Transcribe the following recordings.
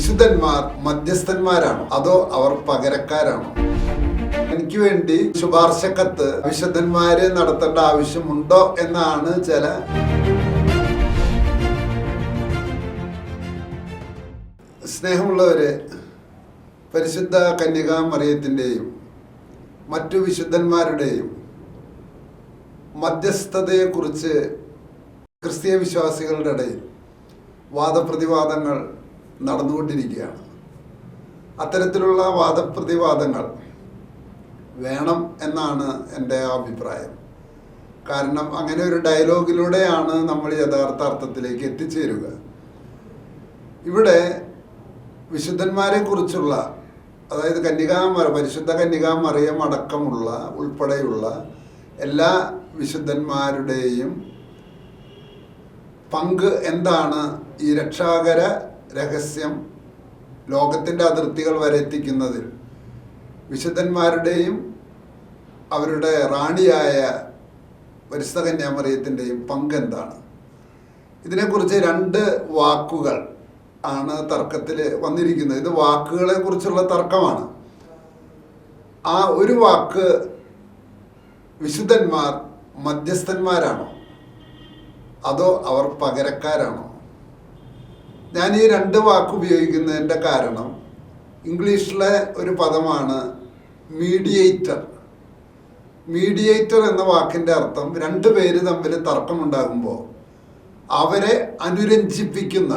വിശുദ്ധന്മാർ മധ്യസ്ഥന്മാരാണോ? അതോ അവർ പകരക്കാരാണോ? എനിക്ക് വേണ്ടി ശുപാർശ കത്ത് വിശുദ്ധന്മാരെ നടത്തേണ്ട ആവശ്യമുണ്ടോ എന്നാണ് ചില സ്നേഹമുള്ളവരെ പരിശുദ്ധ കന്യകാ മറിയത്തിന്റെയും മറ്റു വിശുദ്ധന്മാരുടെയും മധ്യസ്ഥതയെക്കുറിച്ച് ക്രിസ്തീയ വിശ്വാസികളുടെ ഇടയിൽ വാദപ്രതിവാദങ്ങൾ നടന്നുകൊണ്ടിരിക്കുകയാണ്. അത്തരത്തിലുള്ള വാദപ്രതിവാദങ്ങൾ വേണം എന്നാണ് എന്റെ അഭിപ്രായം. കാരണം അങ്ങനെ ഒരു ഡയലോഗിലൂടെയാണ് നമ്മൾ യഥാർത്ഥ അർത്ഥത്തിലേക്ക് എത്തിച്ചേരുക. ഇവിടെ വിശുദ്ധന്മാരെ കുറിച്ചുള്ള അതായത് കന്യകാമര പരിശുദ്ധ കന്യകാമറിയം അടക്കമുള്ള ഉൾപ്പെടെയുള്ള എല്ലാ വിശുദ്ധന്മാരുടെയും പങ്ക് എന്താണ്? ഈ രക്ഷാകര രഹസ്യം ലോകത്തിന്റെ അതിർത്തികൾ വരെ എത്തിക്കുന്നതിൽ വിശുദ്ധന്മാരുടെയും അവരുടെ റാണിയായ വരിസ്തകന്യാമറിയത്തിന്റെയും കന്യാമറിയത്തിന്റെയും പങ്ക് എന്താണ്? ഇതിനെക്കുറിച്ച് രണ്ട് വാക്കുകൾ ആണ് തർക്കത്തിൽ വന്നിരിക്കുന്നത്. ഇത് വാക്കുകളെ കുറിച്ചുള്ള തർക്കമാണ്. ആ ഒരു വാക്ക് വിശുദ്ധന്മാർ മധ്യസ്ഥന്മാരാണോ? അതോ അവർ പകരക്കാരാണോ? ഞാൻ ഈ രണ്ട് വാക്ക് ഉപയോഗിക്കുന്നതിന്റെ കാരണം ഇംഗ്ലീഷിലെ ഒരു പദമാണ് മീഡിയേറ്റർ മീഡിയേറ്റർ എന്ന വാക്കിന്റെ അർത്ഥം രണ്ട് പേര് തമ്മിൽ തർക്കമുണ്ടാകുമ്പോൾ അവരെ അനുരഞ്ജിപ്പിക്കുന്ന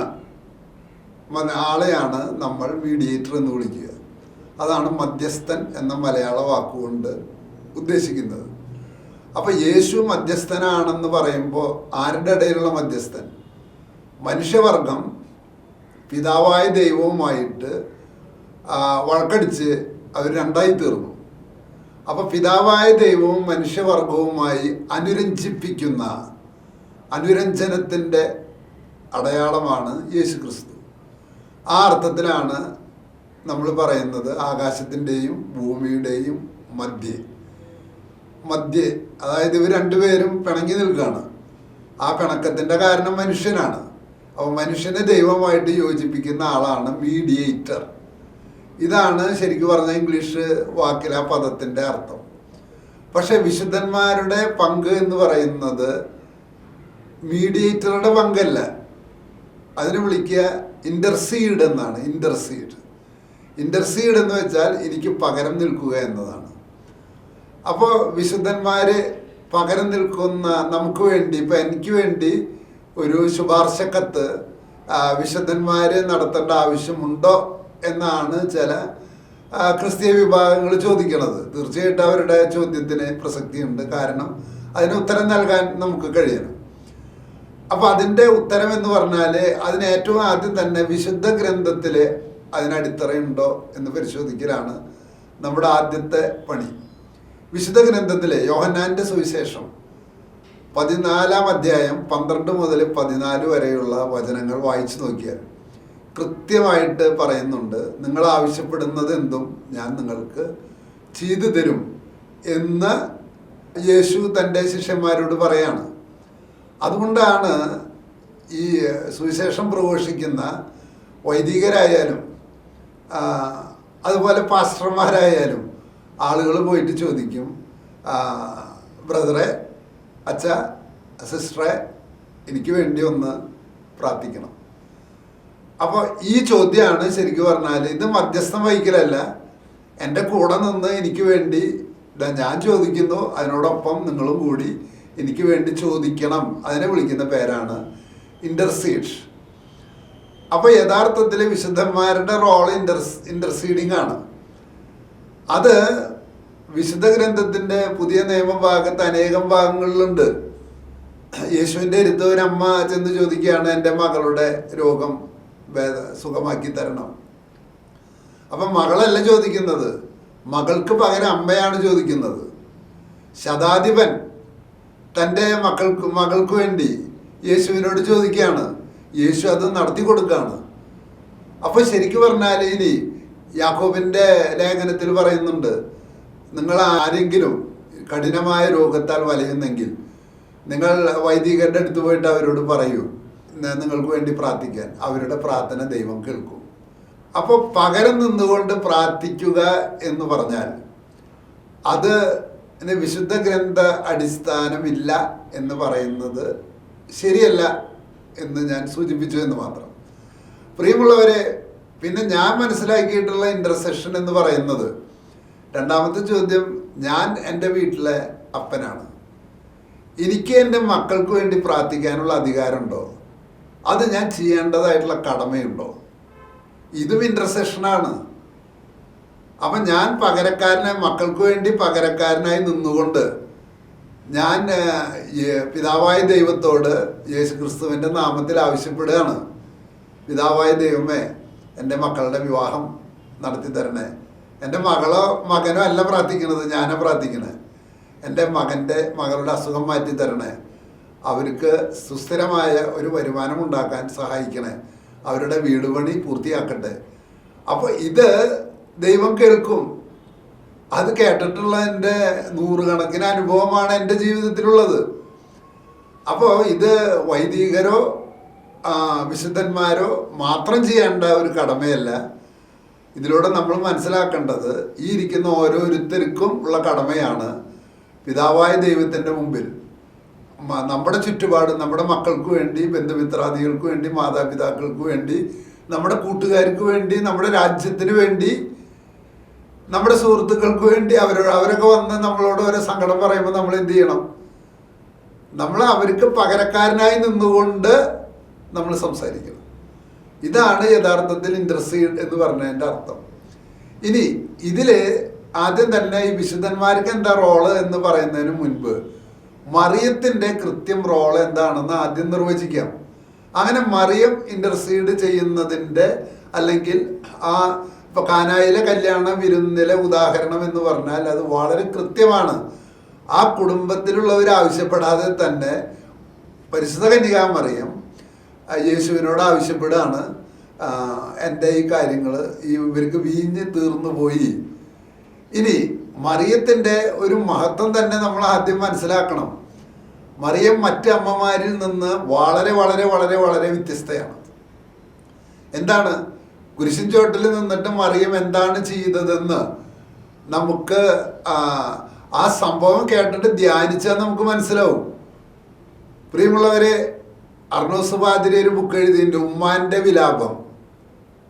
ആളെയാണ് നമ്മൾ മീഡിയേറ്റർ എന്ന് വിളിക്കുക. അതാണ് മധ്യസ്ഥൻ എന്ന മലയാള വാക്കുകൊണ്ട് ഉദ്ദേശിക്കുന്നത്. അപ്പോൾ യേശു മധ്യസ്ഥനാണെന്ന് പറയുമ്പോൾ ആരുടെ ഇടയിലുള്ള മധ്യസ്ഥൻ? മനുഷ്യവർഗം പിതാവായ ദൈവവുമായിട്ട് വഴക്കടിച്ച് അവർ രണ്ടായി തീർന്നു. അപ്പോൾ പിതാവായ ദൈവവും മനുഷ്യവർഗവുമായി അനുരഞ്ജിപ്പിക്കുന്ന അനുരഞ്ജനത്തിന്റെ അടയാളമാണ് യേശു ക്രിസ്തു ആ അർത്ഥത്തിലാണ് നമ്മൾ പറയുന്നത് ആകാശത്തിന്റെയും ഭൂമിയുടെയും മധ്യേ. മധ്യേ അതായത് ഇവർ രണ്ടുപേരും പിണങ്ങി നിൽക്കുകയാണ്. ആ പിണക്കത്തിന്റെ കാരണം മനുഷ്യനാണ്. അപ്പോൾ മനുഷ്യനെ ദൈവമായിട്ട് യോജിപ്പിക്കുന്ന ആളാണ് മീഡിയേറ്റർ ഇതാണ് ശരിക്കും പറഞ്ഞ ഇംഗ്ലീഷ് വാക്കിൽ ആ പദത്തിന്റെ അർത്ഥം. പക്ഷെ വിശുദ്ധന്മാരുടെ പങ്ക് എന്ന് പറയുന്നത് മീഡിയേറ്ററുടെ പങ്കല്ല. അതിനെ വിളിക്കുക ഇന്റർസീഡ് എന്നാണ്. ഇന്റർസീഡ് ഇന്റർസീഡ് എന്ന് വെച്ചാൽ എനിക്ക് പകരം നിൽക്കുക എന്നതാണ്. അപ്പോൾ വിശുദ്ധന്മാർ പകരം നിൽക്കുന്ന നമുക്ക് വേണ്ടി ഇപ്പം എനിക്ക് വേണ്ടി ഒരു ശുപാർശ കത്ത് വിശുദ്ധന്മാര് നടത്തേണ്ട ആവശ്യമുണ്ടോ എന്നാണ് ചില ക്രിസ്തീയ വിഭാഗങ്ങൾ ചോദിക്കുന്നത്. തീർച്ചയായിട്ടും അവരുടെ ചോദ്യത്തിന് പ്രസക്തിയുണ്ട്. കാരണം അതിന് ഉത്തരം നൽകാൻ നമുക്ക് കഴിയണം. അപ്പൊ അതിന്റെ ഉത്തരം എന്ന് പറഞ്ഞാൽ അതിന് ഏറ്റവും ആദ്യം തന്നെ വിശുദ്ധ ഗ്രന്ഥത്തിൽ അതിനടിത്തറയുണ്ടോ എന്ന് പരിശോധിക്കലാണ് നമ്മുടെ ആദ്യത്തെ പണി. വിശുദ്ധ ഗ്രന്ഥത്തിലെ യോഹന്നാന്റെ സുവിശേഷം പതിനാലാം അധ്യായം പന്ത്രണ്ട് മുതൽ പതിനാല് വരെയുള്ള വചനങ്ങൾ വായിച്ചു നോക്കിയാൽ കൃത്യമായിട്ട് പറയുന്നുണ്ട് നിങ്ങൾ ആവശ്യപ്പെടുന്നത് എന്തും ഞാൻ നിങ്ങൾക്ക് ചെയ്തു തരും എന്ന് യേശു തന്റെ ശിഷ്യന്മാരോട് പറയാണ്. അതുകൊണ്ടാണ് ഈ സുവിശേഷം പ്രഘോഷിക്കുന്ന വൈദികരായാലും അതുപോലെ പാസ്റ്റർമാരായാലും ആളുകൾ പോയിട്ട് ചോദിക്കും ബ്രദറെ അച്ഛ സിസ്റ്ററെ എനിക്ക് വേണ്ടി ഒന്ന് പ്രാർത്ഥിക്കണം. അപ്പോൾ ഈ ചോദ്യമാണ് ശരിക്കും പറഞ്ഞാൽ ഇത് മധ്യസ്ഥം വഹിക്കലല്ല. എന്റെ കൂടെ നിന്ന് എനിക്ക് വേണ്ടി ഞാൻ ചോദിക്കുന്നു അതിനോടൊപ്പം നിങ്ങളും കൂടി എനിക്ക് വേണ്ടി ചോദിക്കണം. അതിനെ വിളിക്കുന്ന പേരാണ് ഇന്റർസീഡ് അപ്പോൾ യഥാർത്ഥത്തിൽ വിശുദ്ധന്മാരുടെ റോൾ ഇന്റർ ഇന്റർസീഡിങ് ആണ്. അത് വിശുദ്ധ ഗ്രന്ഥത്തിന്റെ പുതിയ നിയമഭാഗത്ത് അനേകം ഭാഗങ്ങളിലുണ്ട്. യേശുവിന്റെ അടുത്ത് അമ്മ ചെന്ന് ചോദിക്കുകയാണ് എന്റെ മകളുടെ രോഗം സുഖമാക്കി തരണം. അപ്പം മകളല്ല ചോദിക്കുന്നത് മകൾക്ക് പകരം അമ്മയാണ് ചോദിക്കുന്നത്. ശതാധിപൻ തന്റെ മക്കൾക്ക് മകൾക്ക് വേണ്ടി യേശുവിനോട് ചോദിക്കുകയാണ് യേശു അത് നടത്തി കൊടുക്കുകയാണ്. അപ്പോൾ ശരിക്കും പറഞ്ഞാൽ ഇനി യാക്കോബിന്റെ ലേഖനത്തിൽ പറയുന്നുണ്ട് നിങ്ങൾ ആരെങ്കിലും കഠിനമായ രോഗത്താൽ വലയുന്നെങ്കിൽ നിങ്ങൾ വൈദികരുടെ അടുത്ത് പോയിട്ട് അവരോട് പറയൂ. "ന- നിങ്ങൾക്ക് വേണ്ടി പ്രാർത്ഥിക്കാൻ. അവരുടെ പ്രാർത്ഥന ദൈവം കേൾക്കും. അപ്പോൾ പകരം നിന്നുകൊണ്ട് പ്രാർത്ഥിക്കുക എന്ന് പറഞ്ഞാൽ അത് വിശുദ്ധ ഗ്രന്ഥ അടിസ്ഥാനമില്ല എന്ന് പറയുന്നത് ശരിയല്ല എന്ന് ഞാൻ സൂചിപ്പിച്ചു എന്ന് മാത്രം. പ്രിയമുള്ളവരെ പിന്നെ ഞാൻ മനസ്സിലാക്കിയിട്ടുള്ള ഇന്റർസെഷൻ എന്ന് പറയുന്നത് രണ്ടാമത്തെ ചോദ്യം ഞാൻ എന്റെ വീട്ടിലെ അപ്പനാണ്. എനിക്ക് എന്റെ മക്കൾക്ക് വേണ്ടി പ്രാർത്ഥിക്കാനുള്ള അധികാരമുണ്ടോ? അത് ഞാൻ ചെയ്യേണ്ടതായിട്ടുള്ള കടമയുണ്ടോ? ഇതും ഇന്റർസെഷനാണ് അപ്പം ഞാൻ പകരക്കാരനെ മക്കൾക്ക് വേണ്ടി പകരക്കാരനായി നിന്നുകൊണ്ട് ഞാൻ പിതാവായ ദൈവത്തോട് യേശു ക്രിസ്തുവിന്റെ നാമത്തിൽ ആവശ്യപ്പെടുകയാണ്. പിതാവായ ദൈവമേ എന്റെ മക്കളുടെ വിവാഹം നടത്തി തരണേ എന്റെ മകളോ മകനോ അല്ല പ്രാർത്ഥിക്കുന്നത് ഞാനാ പ്രാർത്ഥിക്കണേ. എന്റെ മകന്റെ മകളുടെ അസുഖം മാറ്റി തരണേ. അവർക്ക് സുസ്ഥിരമായ ഒരു വരുമാനം ഉണ്ടാക്കാൻ സഹായിക്കണേ. അവരുടെ വീട് പണി പൂർത്തിയാക്കട്ടെ. അപ്പോൾ ഇത് ദൈവം കേൾക്കും. അത് കേട്ടിട്ടുള്ള എന്റെ നൂറുകണക്കിന് അനുഭവമാണ് എന്റെ ജീവിതത്തിലുള്ളത്. അപ്പോൾ ഇത് വൈദികരോ വിശുദ്ധന്മാരോ മാത്രം ചെയ്യേണ്ട ഒരു കടമയല്ല. ഇതിലൂടെ നമ്മൾ മനസ്സിലാക്കേണ്ടത് ഈ ഇരിക്കുന്ന ഓരോരുത്തർക്കും ഉള്ള കടമയാണ് പിതാവായ ദൈവത്തിന്റെ മുമ്പിൽ. നമ്മുടെ ചുറ്റുപാട് നമ്മുടെ മക്കൾക്ക് വേണ്ടി ബന്ധുമിത്രാദികൾക്ക് വേണ്ടി മാതാപിതാക്കൾക്ക് വേണ്ടി നമ്മുടെ കൂട്ടുകാർക്ക് വേണ്ടി നമ്മുടെ രാജ്യത്തിന് വേണ്ടി നമ്മുടെ സുഹൃത്തുക്കൾക്ക് വേണ്ടി അവരോട് അവരൊക്കെ വന്ന് നമ്മളോട് ഓരോ സങ്കടം പറയുമ്പോൾ നമ്മൾ എന്ത് ചെയ്യണം? നമ്മൾ അവർക്ക് പകരക്കാരനായി നിന്നുകൊണ്ട് നമ്മൾ സംസാരിക്കണം. ഇതാണ് യഥാർത്ഥത്തിൽ ഇന്റർസീഡ് എന്ന് പറഞ്ഞതിന്റെ അർത്ഥം. ഇനി ഇതിൽ ആദ്യം തന്നെ ഈ വിശുദ്ധന്മാർക്ക് എന്താ റോൾ എന്ന് പറയുന്നതിന് മുൻപ് മറിയത്തിന്റെ കൃത്യം റോൾ എന്താണെന്ന് ആദ്യം നിർവചിക്കാം. അങ്ങനെ മറിയം ഇന്റർസീഡ് ചെയ്യുന്നതിന്റെ അല്ലെങ്കിൽ ആ ഇപ്പോൾ കാനായിലെ കല്യാണ വിരുന്നിലെ ഉദാഹരണം എന്ന് പറഞ്ഞാൽ അത് വളരെ കൃത്യമാണ്. ആ കുടുംബത്തിലുള്ളവർ ആവശ്യപ്പെടാതെ തന്നെ പരിശുദ്ധ കന്യകാമറിയം യേശുവിനോട് ആവശ്യപ്പെടുകയാണ്. എന്റെ ഈ കാര്യങ്ങൾ ഈ ഇവർക്ക് വീഞ്ഞ് തീർന്നു പോയി. ഇനി മറിയത്തിന്റെ ഒരു മഹത്വം തന്നെ നമ്മൾ ആദ്യം മനസ്സിലാക്കണം. മറിയം മറ്റ് അമ്മമാരിൽ നിന്ന് വളരെ വളരെ വളരെ വളരെ വ്യത്യസ്തയാണ്. എന്താണ്? കുരിശിൻ ചോട്ടിൽ നിന്നിട്ട് മറിയം എന്താണ് ചെയ്തതെന്ന് നമുക്ക് ആ സംഭവം കേട്ടിട്ട് ധ്യാനിച്ചാൽ നമുക്ക് മനസ്സിലാവും. പ്രിയമുള്ളവരെ അർണോസ് പാതിരി ഒരു ബുക്ക് എഴുതിയിട്ടുണ്ട് ഉമ്മാന്റെ വിലാപം.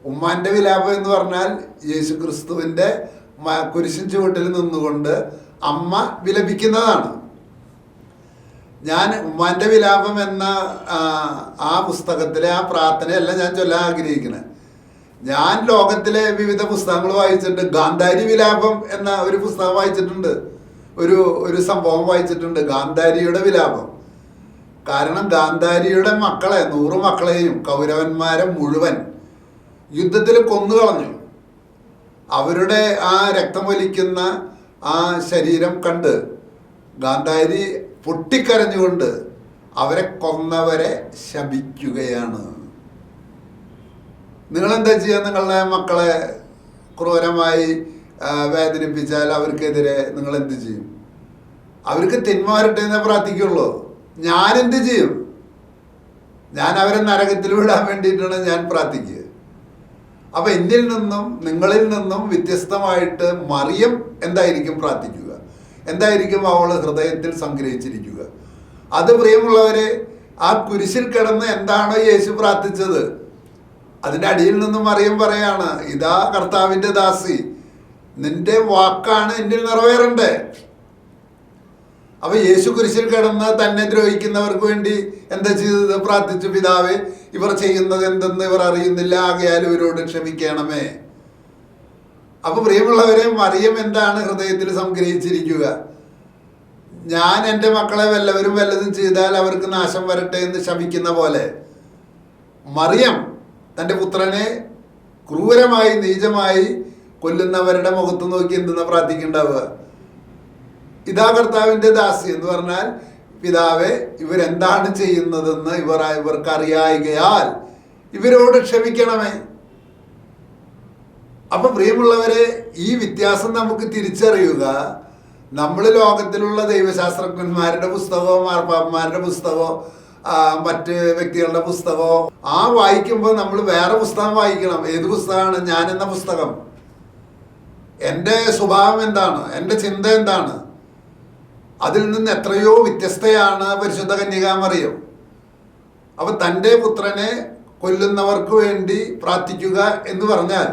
ഉമ്മാന്റെ വിലാപം എന്ന് പറഞ്ഞാൽ യേശു ക്രിസ്തുവിന്റെ കുരിശിൻ ചുവട്ടിൽ നിന്നുകൊണ്ട് അമ്മ വിലപിക്കുന്നതാണ്. ഞാൻ ഉമ്മാന്റെ വിലാപം എന്ന ആ, ആ പുസ്തകത്തിലെ ആ പ്രാർത്ഥനയല്ല ഞാൻ ചൊല്ലാൻ ആഗ്രഹിക്കുന്നത് ഞാൻ ലോകത്തിലെ വിവിധ പുസ്തകങ്ങൾ വായിച്ചിട്ടുണ്ട്. ഗാന്ധാരി വിലാപം എന്ന ഒരു പുസ്തകം വായിച്ചിട്ടുണ്ട്. ഒരു ഒരു സംഭവം വായിച്ചിട്ടുണ്ട്. ഗാന്ധാരിയുടെ വിലാപം. കാരണം ഗാന്ധാരിയുടെ മക്കളെ നൂറ് മക്കളെയും കൗരവന്മാരെ മുഴുവൻ യുദ്ധത്തിൽ കൊന്നുകളഞ്ഞു. അവരുടെ ആ രക്തം വലിക്കുന്ന ആ ശരീരം കണ്ട് ഗാന്ധാരി പൊട്ടിക്കരഞ്ഞുകൊണ്ട് അവരെ കൊന്നവരെ ശപിക്കുകയാണ്. നിങ്ങളെന്താ ചെയ്യുക നിങ്ങളുടെ മക്കളെ ക്രൂരമായി വേദനിപ്പിച്ചാൽ അവർക്കെതിരെ നിങ്ങൾ എന്ത് ചെയ്യും? അവർക്ക് തിന്മ വരട്ടെ എന്നേ പ്രാർത്ഥിക്കുള്ളൂ. ഞാൻ എന്ത് ചെയ്യും? ഞാൻ അവരെ നരകത്തിൽ വിടാൻ വേണ്ടിയിട്ടാണ് ഞാൻ പ്രാർത്ഥിക്കുക. അപ്പൊ എന്നിൽ നിന്നും നിങ്ങളിൽ നിന്നും വ്യത്യസ്തമായിട്ട് മറിയം എന്തായിരിക്കും പ്രാർത്ഥിക്കുക? എന്തായിരിക്കും അവൾ ഹൃദയത്തിൽ സംഗ്രഹിച്ചിരിക്കുക? അത് പ്രിയമുള്ളവരെ ആ കുരിശിൽ കിടന്ന് എന്താണോ യേശു പ്രാർത്ഥിച്ചത്? അതിന്റെ അടിയിൽ നിന്നും മറിയം പറയാണ് ഇതാ കർത്താവിന്റെ ദാസി നിന്റെ വാക്കാണ് എന്നിൽ നിറവേറണ്ടേ? അപ്പൊ യേശു കുരിശിൽ കിടന്ന് തന്നെ ദ്രോഹിക്കുന്നവർക്ക് വേണ്ടി എന്താ ചെയ്തത്? പ്രാർത്ഥിച്ചു പിതാവേ ഇവർ ചെയ്യുന്നത് എന്തെന്ന് ഇവർ അറിയുന്നില്ല. ആകയാൽ ഇവരോട് ക്ഷമിക്കണമേ. അപ്പൊ പ്രിയമുള്ളവരെ മറിയം എന്താണ് ഹൃദയത്തിൽ സംഗ്രഹിച്ചിരിക്കുക? ഞാൻ എന്റെ മക്കളെ വല്ലവരും വല്ലതും ചെയ്താൽ അവർക്ക് നാശം വരട്ടെ എന്ന് ശപിക്കുന്ന പോലെ. മറിയം തന്റെ പുത്രനെ ക്രൂരമായി നീചമായി കൊല്ലുന്നവരുടെ മുഖത്ത് നോക്കി എന്തെന്ന് പ്രാർത്ഥിക്കുന്നുണ്ടാവുക ഇതാ കർത്താവിന്റെ ദാസി എന്ന് പറഞ്ഞാൽ പിതാവെ ഇവരെന്താണ് ചെയ്യുന്നതെന്ന് ഇവർ ഇവർക്ക് അറിയായികയാൽ ഇവരോട് ക്ഷമിക്കണമേ. അപ്പൊ പ്രിയമുള്ളവരെ ഈ വ്യത്യാസം നമുക്ക് തിരിച്ചറിയുക. നമ്മൾ ലോകത്തിലുള്ള ദൈവശാസ്ത്രജ്ഞന്മാരുടെ പുസ്തകമോ മാർപ്പാപ്പന്മാരുടെ പുസ്തകമോ മറ്റ് വ്യക്തികളുടെ പുസ്തകമോ ആ വായിക്കുമ്പോൾ നമ്മൾ വേറെ പുസ്തകം വായിക്കണം. ഏത് പുസ്തകമാണ്? ഞാൻ എന്ന പുസ്തകം. എന്റെ സ്വഭാവം എന്താണ്? എന്റെ ചിന്ത എന്താണ്? അതിൽ നിന്ന് എത്രയോ വ്യത്യസ്തയാണ് പരിശുദ്ധ കന്യകാമറിയം. അപ്പം തന്റെ പുത്രനെ കൊല്ലുന്നവർക്ക് വേണ്ടി പ്രാർത്ഥിക്കുക എന്ന് പറഞ്ഞാൽ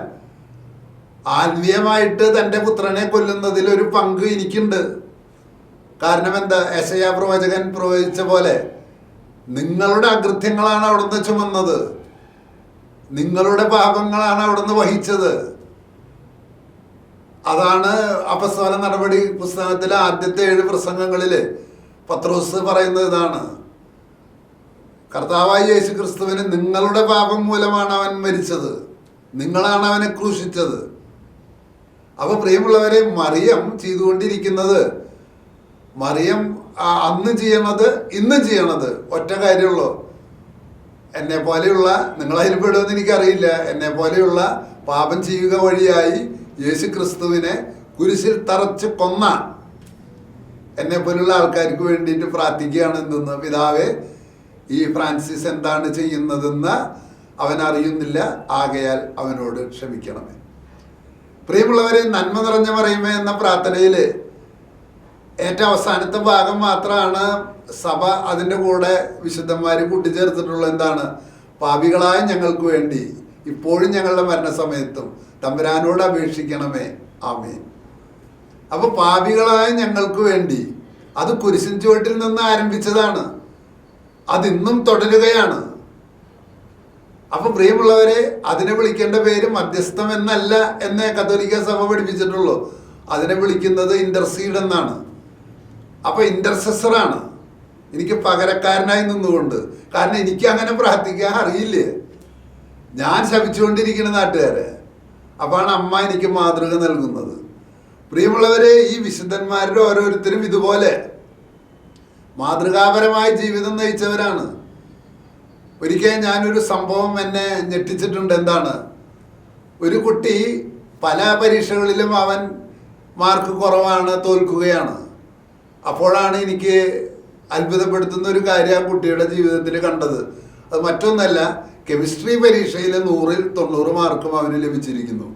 ആത്മീയമായിട്ട് തന്റെ പുത്രനെ കൊല്ലുന്നതിൽ ഒരു പങ്ക് എനിക്കുണ്ട്. കാരണം എന്താ? യശയ പ്രവചകൻ പ്രവചിച്ച പോലെ നിങ്ങളുടെ അകൃത്യങ്ങളാണ് അവിടുന്ന് ചുമന്നത്. നിങ്ങളുടെ പാപങ്ങളാണ് അവിടുന്ന് വഹിച്ചത്. അതാണ് അപസ്തോല നടപടി പുസ്തകത്തിലെ ആദ്യത്തെ ഏഴ് പ്രസംഗങ്ങളിൽ പത്രോസ് പറയുന്നത് ഇതാണ്. കർത്താവായ യേശു ക്രിസ്തുവിന് നിങ്ങളുടെ പാപം മൂലമാണ് അവൻ മരിച്ചത്. നിങ്ങളാണ് അവനെ ക്രൂശിച്ചത്. അപ്പൊ പ്രിയമുള്ളവരെ മറിയം ചെയ്തുകൊണ്ടിരിക്കുന്നത് മറിയം അന്ന് ചെയ്യണത് ഇന്നും ചെയ്യണത് ഒറ്റ കാര്യമുള്ളൂ. എന്നെ പോലെയുള്ള നിങ്ങളതിൽ പെടുമെന്ന് എനിക്കറിയില്ല. എന്നെ പോലെയുള്ള പാപം ചെയ്യുക വഴിയായി യേശു ക്രിസ്തുവിനെ കുരിശിൽ തറച്ച് കൊന്ന എന്നെ പോലുള്ള ആൾക്കാർക്ക് വേണ്ടിയിട്ട് പ്രാർത്ഥിക്കുകയാണ് എന്തെന്ന് പിതാവേ ഈ ഫ്രാൻസിസ് എന്താണ് ചെയ്യുന്നതെന്ന് അവൻ അറിയുന്നില്ല. ആകയാൽ അവനോട് ക്ഷമിക്കണമേ. പ്രിയമുള്ളവരെ നന്മ നിറഞ്ഞ പറയുമേ എന്ന പ്രാർത്ഥനയിൽ ഏറ്റവും അവസാനത്തെ ഭാഗം മാത്രമാണ് സഭ അതിന്റെ കൂടെ വിശുദ്ധന്മാർ കൂട്ടിച്ചേർത്തിട്ടുള്ള എന്താണ്? പാപികളായ ഞങ്ങൾക്ക് വേണ്ടി ഇപ്പോഴും ഞങ്ങളുടെ മരണസമയത്തും തമ്പുരാനോട് അപേക്ഷിക്കണമേ. ആമേൻ. അപ്പൊ പാപികളായ ഞങ്ങൾക്ക് വേണ്ടി അത് കുരിശിൻ ചുവട്ടിൽ നിന്ന് ആരംഭിച്ചതാണ്. അതിന്നും തുടരുകയാണ്. അപ്പൊ പ്രിയമുള്ളവരെ അതിനെ വിളിക്കേണ്ട പേര് മധ്യസ്ഥം എന്നല്ല എന്നേ കത്തോലിക്ക സഭ പഠിപ്പിച്ചിട്ടുള്ളൂ. അതിനെ വിളിക്കുന്നത് ഇന്റർസീഡ് എന്നാണ്. അപ്പൊ ഇന്റർസെസറാണ് എനിക്ക് പകരക്കാരനായി നിന്നുകൊണ്ട്. കാരണം എനിക്ക് അങ്ങനെ പ്രാർത്ഥിക്കാൻ അറിയില്ലേ? ഞാൻ ശപിച്ചുകൊണ്ടിരിക്കുന്ന നാട്ടുകാരെ അപ്പാണ് അമ്മ എനിക്ക് മാതൃക നൽകുന്നത്. പ്രിയമുള്ളവരെ ഈ വിശുദ്ധന്മാരുടെ ഓരോരുത്തരും ഇതുപോലെ മാതൃകാപരമായ ജീവിതം നയിച്ചവരാണ്. ഒരിക്കൽ ഞാനൊരു സംഭവം എന്നെ ഞെട്ടിച്ചിട്ടുണ്ട്. എന്താണ്? ഒരു കുട്ടി പല പരീക്ഷകളിലും അവൻ മാർക്ക് കുറവാണ് തോൽക്കുകയാണ്. അപ്പോഴാണ് എനിക്ക് അത്ഭുതപ്പെടുത്തുന്ന ഒരു കാര്യം ആ കുട്ടിയുടെ ജീവിതത്തിൽ കണ്ടത്. അത് മറ്റൊന്നല്ല കെമിസ്ട്രി പരീക്ഷയിൽ നൂറിൽ തൊണ്ണൂറ് മാർക്കും അവന് ലഭിച്ചിരിക്കുന്നു.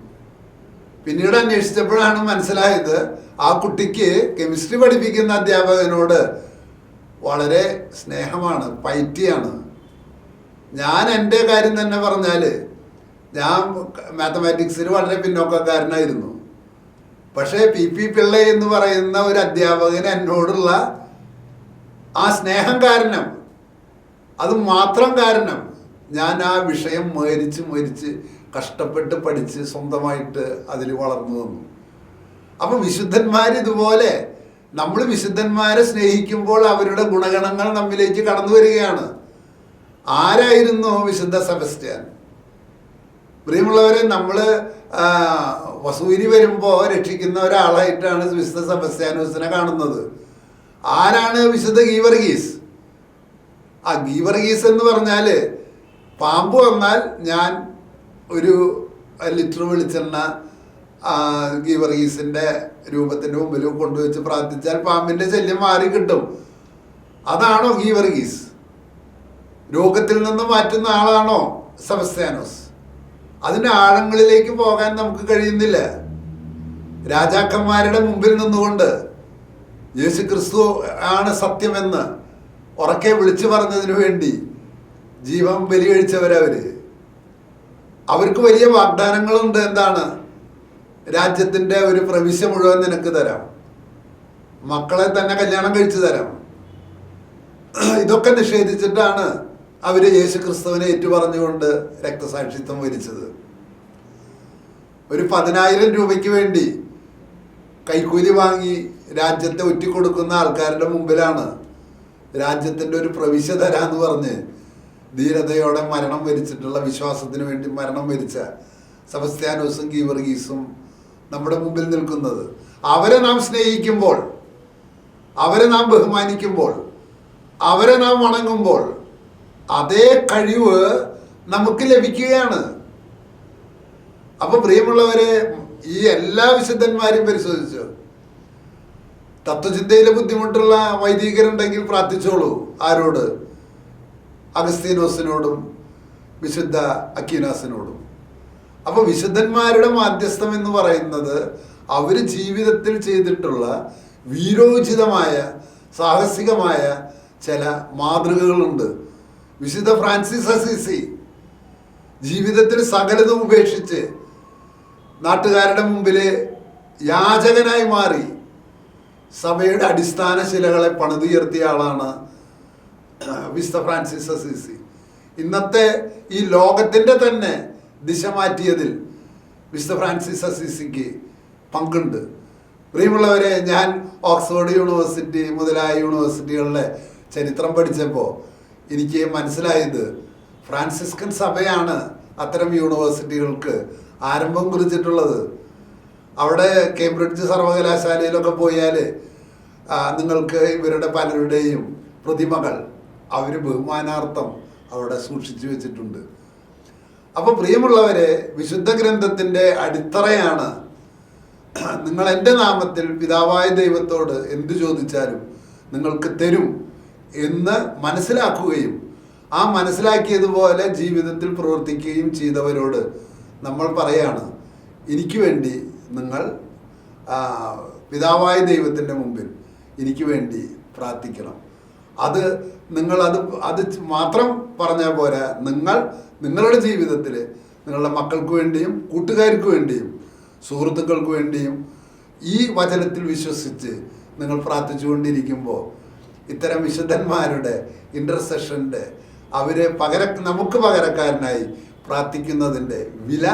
പിന്നീട് അന്വേഷിച്ചപ്പോഴാണ് മനസ്സിലായത് ആ കുട്ടിക്ക് കെമിസ്ട്രി പഠിപ്പിക്കുന്ന അധ്യാപകനോട് വളരെ സ്നേഹമാണ് പൈറ്റിയാണ്. ഞാൻ എന്റെ കാര്യം തന്നെ പറഞ്ഞാൽ ഞാൻ മാത്തമാറ്റിക്സിൽ വളരെ പിന്നോക്കക്കാരനായിരുന്നു. പക്ഷേ പി പി പിള്ള എന്ന് പറയുന്ന ഒരു അധ്യാപകൻ എന്നോടുള്ള ആ സ്നേഹം കാരണം അത് മാത്രം കാരണം ഞാൻ ആ വിഷയം മരിച്ച് മരിച്ച് കഷ്ടപ്പെട്ട് പഠിച്ച് സ്വന്തമായിട്ട് അതിൽ വളർന്നു വന്നു. അപ്പം വിശുദ്ധന്മാർ ഇതുപോലെ നമ്മൾ വിശുദ്ധന്മാരെ സ്നേഹിക്കുമ്പോൾ അവരുടെ ഗുണഗണങ്ങൾ നമ്മിലേക്ക് കടന്നു വരികയാണ്. ആരായിരുന്നു വിശുദ്ധ സെബസ്റ്റ്യാൻ? പ്രിയമുള്ളവരെ നമ്മൾ വസൂരി വരുമ്പോൾ രക്ഷിക്കുന്ന ഒരാളായിട്ടാണ് വിശുദ്ധ സെബസ്റ്റ്യാനോസിനെ കാണുന്നത്. ആരാണ് വിശുദ്ധ ഗീവർഗീസ്? ആ ഗീവർഗീസ് എന്ന് പറഞ്ഞാൽ പാമ്പ് വന്നാൽ ഞാൻ ഒരു ലിറ്റർ വെളിച്ചെണ്ണ ഗീവർഗീസിന്റെ രൂപത്തിന്റെ മുമ്പിൽ കൊണ്ടുവച്ച് പ്രാർത്ഥിച്ചാൽ പാമ്പിന്റെ ശല്യം മാറി കിട്ടും. അതാണോ ഗീവർഗീസ്? രോഗത്തിൽ നിന്ന് മാറ്റുന്ന ആളാണോ സെബസ്ത്യാനോസ്? അതിന്റെ ആഴങ്ങളിലേക്ക് പോകാൻ നമുക്ക് കഴിയുന്നില്ല. രാജാക്കന്മാരുടെ മുമ്പിൽ നിന്നുകൊണ്ട് യേശു ക്രിസ്തു ആണ് സത്യമെന്ന് ഉറക്കെ വിളിച്ചു പറഞ്ഞതിന് വേണ്ടി ജീവൻ ബലികഴിച്ചവരവര് അവർക്ക് വലിയ വാഗ്ദാനങ്ങളുണ്ട് എന്താണ്? രാജ്യത്തിന്റെ ഒരു പ്രവിശ്യ മുഴുവൻ നിനക്ക് തരാം. മക്കളെ തന്നെ കല്യാണം കഴിച്ചു തരാം. ഇതൊക്കെ നിഷേധിച്ചിട്ടാണ് അവർ യേശു ക്രിസ്തുവിനെ ഏറ്റുപറഞ്ഞുകൊണ്ട് രക്തസാക്ഷിത്വം വരിച്ചത്. ഒരു പതിനായിരം രൂപയ്ക്ക് വേണ്ടി കൈക്കൂലി വാങ്ങി രാജ്യത്തെ ഒറ്റിക്കൊടുക്കുന്ന ആൾക്കാരുടെ മുമ്പിലാണ് രാജ്യത്തിന്റെ ഒരു പ്രവിശ്യ തരാന്ന് പറഞ്ഞ് ധീരതയോടെ മരണം വരിച്ചിട്ടുള്ള വിശ്വാസത്തിന് വേണ്ടി മരണം വരിച്ച സെബസ്ത്യാനോസും ഗീവർഗീസും നമ്മുടെ മുമ്പിൽ നിൽക്കുന്നത്. അവരെ നാം സ്നേഹിക്കുമ്പോൾ അവരെ നാം ബഹുമാനിക്കുമ്പോൾ അവരെ നാം വണങ്ങുമ്പോൾ അതേ കഴിവ് നമുക്ക് ലഭിക്കുകയാണ്. അപ്പൊ പ്രിയമുള്ളവരെ ഈ എല്ലാ വിശുദ്ധന്മാരും പരിശോധിച്ചു. തത്വചിന്തയിലെ ബുദ്ധിമുട്ടുള്ള വൈദികരുണ്ടെങ്കിൽ പ്രാർത്ഥിച്ചോളൂ ആരോട്? അഗസ്തീനോസിനോടും വിശുദ്ധ അക്കീനാസിനോടും അപ്പോൾ വിശുദ്ധന്മാരുടെ മാധ്യസ്ഥം എന്ന് പറയുന്നത് അവർ ജീവിതത്തിൽ ചെയ്തിട്ടുള്ള വീരോചിതമായ സാഹസികമായ ചില മാതൃകകളുണ്ട്. വിശുദ്ധ ഫ്രാൻസിസ് അസീസി ജീവിതത്തിൽ സകലതും ഉപേക്ഷിച്ച് നാട്ടുകാരുടെ മുമ്പിൽ യാചകനായി മാറി സഭയുടെ അടിസ്ഥാന ശിലകളെ പണിതുയർത്തിയ ആളാണ് വിസ്ത ഫ്രാൻസിസ് അസീസി. ഇന്നത്തെ ഈ ലോകത്തിന്റെ തന്നെ ദിശ മാറ്റിയതിൽ വിസ്ത ഫ്രാൻസിസ് അസീസിക്ക് പങ്കുണ്ട്. പ്രിയമുള്ളവരെ ഞാൻ ഓക്സ്ഫോർഡ് യൂണിവേഴ്സിറ്റി മുതലായ യൂണിവേഴ്സിറ്റികളിലെ ചരിത്രം പഠിച്ചപ്പോൾ എനിക്ക് മനസ്സിലായത് ഫ്രാൻസിസ്കൻ സഭയാണ് അത്തരം യൂണിവേഴ്സിറ്റികൾക്ക് ആരംഭം കുറിച്ചിട്ടുള്ളത്. അവിടെ കേംബ്രിഡ്ജ് സർവകലാശാലയിലൊക്കെ പോയാൽ നിങ്ങൾക്ക് ഇവരുടെ പലരുടെയും പ്രതിമകൾ അവർ ബഹുമാനാർത്ഥം അവിടെ സൂക്ഷിച്ചു വെച്ചിട്ടുണ്ട്. അപ്പോൾ പ്രിയമുള്ളവരെ വിശുദ്ധ ഗ്രന്ഥത്തിന്റെ അടിത്തറയാണ് നിങ്ങൾ എന്റെ നാമത്തിൽ പിതാവായ ദൈവത്തോട് എന്തു ചോദിച്ചാലും നിങ്ങൾക്ക് തരും എന്ന് മനസ്സിലാക്കുകയും ആ മനസ്സിലാക്കിയതുപോലെ ജീവിതത്തിൽ പ്രവർത്തിക്കുകയും ചെയ്തവരോട് നമ്മൾ പറയാണ് എനിക്ക് വേണ്ടി നിങ്ങൾ പിതാവായ ദൈവത്തിന്റെ മുമ്പിൽ എനിക്ക് വേണ്ടി പ്രാർത്ഥിക്കണം. അത് നിങ്ങൾ അത് അത് മാത്രം പറഞ്ഞാൽ പോരാ. നിങ്ങൾ നിങ്ങളുടെ ജീവിതത്തിൽ നിങ്ങളുടെ മക്കൾക്ക് വേണ്ടിയും കൂട്ടുകാർക്ക് വേണ്ടിയും സുഹൃത്തുക്കൾക്ക് വേണ്ടിയും ഈ വചനത്തിൽ വിശ്വസിച്ച് നിങ്ങൾ പ്രാർത്ഥിച്ചുകൊണ്ടിരിക്കുമ്പോൾ ഇത്തരം വിശുദ്ധന്മാരുടെ ഇന്റർസെഷന്റെ അവരെ പകര നമുക്ക് പകരക്കാരനായി പ്രാർത്ഥിക്കുന്നതിന്റെ വില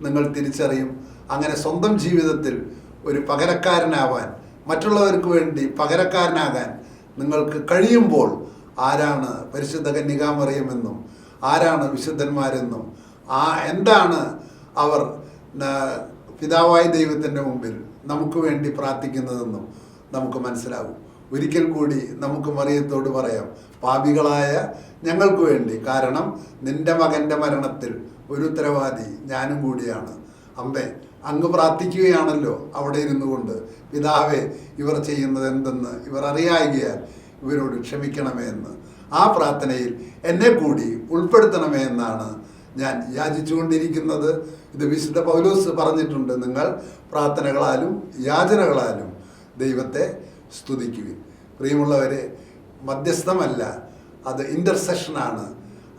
നിങ്ങൾ തിരിച്ചറിയും. അങ്ങനെ സ്വന്തം ജീവിതത്തിൽ ഒരു പകരക്കാരനാവാൻ മറ്റുള്ളവർക്ക് വേണ്ടി പകരക്കാരനാകാൻ നിങ്ങൾക്ക് കഴിയുമ്പോൾ ആരാണ് പരിശുദ്ധ കന്യകാമറിയുമെന്നും ആരാണ് വിശുദ്ധന്മാരെന്നും ആ എന്താണ് അവർ പിതാവായ ദൈവത്തിന്റെ മുമ്പിൽ നമുക്ക് വേണ്ടി പ്രാർത്ഥിക്കുന്നതെന്നും നമുക്ക് മനസ്സിലാകും. ഒരിക്കൽ കൂടി നമുക്ക് മറിയത്തോട് പറയാം പാപികളായ ഞങ്ങൾക്ക് വേണ്ടി കാരണം നിന്റെ മകന്റെ മരണത്തിൽ ഒരു ഉത്തരവാദി ഞാനും കൂടിയാണ്. അമ്മേ അങ്ങ് പ്രാർത്ഥിക്കുകയാണല്ലോ അവിടെ ഇരുന്നു കൊണ്ട്. പിതാവേ ഇവർ ചെയ്യുന്നത് എന്തെന്ന് ഇവർ അറിയായികയാൽ ഇവരോട് ക്ഷമിക്കണമേ എന്ന്. ആ പ്രാർത്ഥനയിൽ എന്നെ കൂടി ഉൾപ്പെടുത്തണമേ എന്നാണ് ഞാൻ യാചിച്ചുകൊണ്ടിരിക്കുന്നത്. ഇത് വിശുദ്ധ പൗലോസ് പറഞ്ഞിട്ടുണ്ട് നിങ്ങൾ പ്രാർത്ഥനകളാലും യാചനകളാലും ദൈവത്തെ സ്തുതിക്കുവിൻ. പ്രിയമുള്ളവരെ മധ്യസ്ഥമല്ല അത് ഇന്റർസെഷനാണ്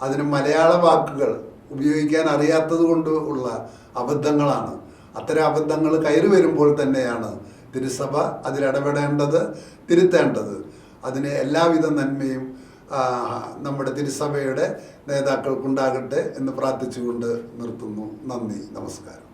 അതിന് മലയാള വാക്കുകൾ ഉപയോഗിക്കാൻ അറിയാത്തത് കൊണ്ട് ഉള്ള അബദ്ധങ്ങളാണ്. അത്തരം അബദ്ധങ്ങൾ കയറി വരുമ്പോൾ തന്നെയാണ് തിരുസഭ അതിലിടപെടേണ്ടത് തിരുത്തേണ്ടത്. അതിന് എല്ലാവിധ നന്മയും നമ്മുടെ തിരുസഭയുടെ നേതാക്കൾക്കുണ്ടാകട്ടെ എന്ന് പ്രാർത്ഥിച്ചുകൊണ്ട് നിർത്തുന്നു. നന്ദി. നമസ്കാരം.